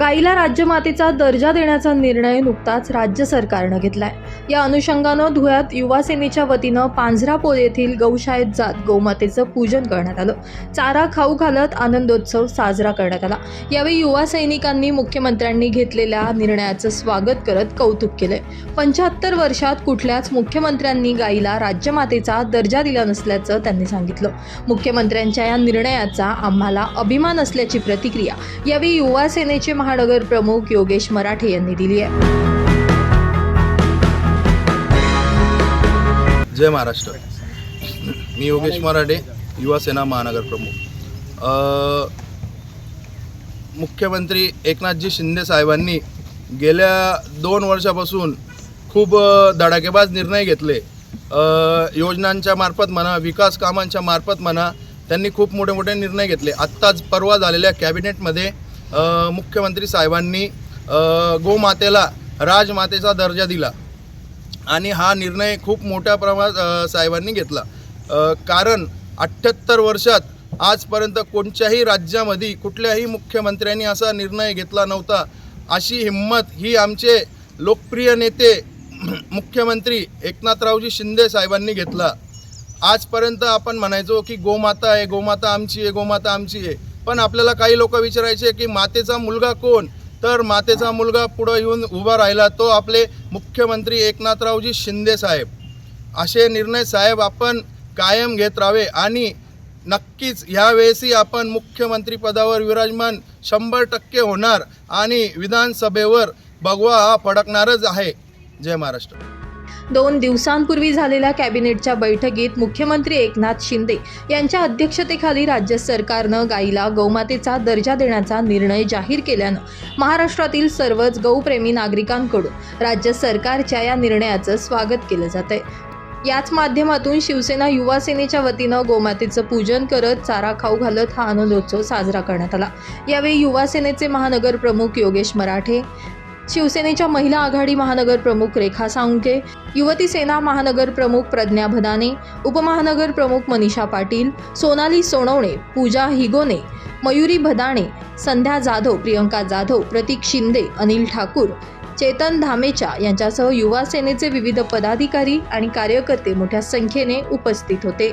गाईला राज्यमातेचा दर्जा देण्याचा निर्णय नुकताच राज्य सरकारनं घेतलाय. या अनुषंगानं धुळ्यात युवा सेनेच्या वतीनं पांझरापोल येथील गौशाळेत जात गौमातेचं पूजन करण्यात आलं. चारा खाऊ घालत आनंदोत्सव साजरा करण्यात आला. यावेळी युवा सैनिकांनी मुख्यमंत्र्यांनी घेतलेल्या निर्णयाचं स्वागत करत कौतुक केलंय. पंच्याहत्तर वर्षात कुठल्याच मुख्यमंत्र्यांनी गाईला राज्यमातेचा दर्जा दिला नसल्याचं त्यांनी सांगितलं. मुख्यमंत्र्यांच्या या निर्णयाचा आम्हाला अभिमान असल्याची प्रतिक्रिया यावेळी युवा सेनेचे महानगर प्रमुख योगेश मराठे यांनी दिली आहे. जय महाराष्ट्र. मी योगेश मराठे युवा सेना महानगर प्रमुख. मुख्यमंत्री एकनाथजी शिंदे साहेबांनी गेल्या दोन वर्षापासून खूप धडाकेबाज निर्णय घेतले. योजनांच्या मार्फत म्हणा विकास कामांच्या मार्फत म्हणा त्यांनी खूप मोठे मोठे निर्णय घेतले. आत्ताच परवा झालेल्या कॅबिनेटमध्ये मुख्यमंत्री साहेबांनी गोमातेला राजमातेचा दर्जा दिला. आणि हा निर्णय खूप मोठ्या प्रमाणात साहेबांनी घेतला. कारण अठ्ठ्याहत्तर वर्षात आजपर्यंत कोणत्याही राज्यामध्ये कुठल्याही मुख्यमंत्र्यांनी असा निर्णय घेतला नव्हता. अशी हिंमत ही आमचे लोकप्रिय नेते मुख्यमंत्री एकनाथरावजी शिंदे साहेबांनी घेतला. आजपर्यंत आपण म्हणायचो की गोमाता आहे गोमाता आमची आहे गोमाता आमची आहे. पण आपल्याला काही लोक विचारायचे की मातेचा मुलगा कोण? तर मातेचा मुलगा पुढं येऊन उभा राहिला तो आपले मुख्यमंत्री एकनाथरावजी शिंदे साहेब. असे निर्णय साहेब आपण कायम घेत राहावे आणि नक्कीच ह्यावेळेसही आपण मुख्यमंत्री पदावर विराजमान शंभर टक्के होणार आणि विधानसभेवर भगवा हा फडकणारच आहे. जय महाराष्ट्र. दोन दिवसांपूर्वी झालेल्या कॅबिनेटच्या बैठकीत मुख्यमंत्री एकनाथ शिंदे यांच्या अध्यक्षतेखाली राज्य सरकारनं गाईला गौमातेचा दर्जा देण्याचा निर्णय जाहीर केल्यानं महाराष्ट्रातील सर्वच गौप्रेमी नागरिकांकडून राज्य सरकारच्या या निर्णयाचं स्वागत केलं जात आहे. याच माध्यमातून शिवसेना युवा सेनेच्या वतीनं गोमातेचं पूजन करत चारा खाऊ घालत हा आनंदोत्सव साजरा करण्यात आला. यावेळी युवा सेनेचे महानगर प्रमुख योगेश मराठे शिवसेनेच्या महिला आघाडी महानगर प्रमुख रेखा साळुंके युवती सेना महानगर प्रमुख प्रज्ञा भदाने उपमहानगर प्रमुख मनीषा पाटील सोनाली सोनवणे पूजा हिगोने मयुरी भदाणे संध्या जाधव प्रियंका जाधव प्रतीक शिंदे अनिल ठाकूर चेतन धामेचा यांच्यासह युवा सेनेचे विविध पदाधिकारी आणि कार्यकर्ते मोठ्या संख्येने उपस्थित होते.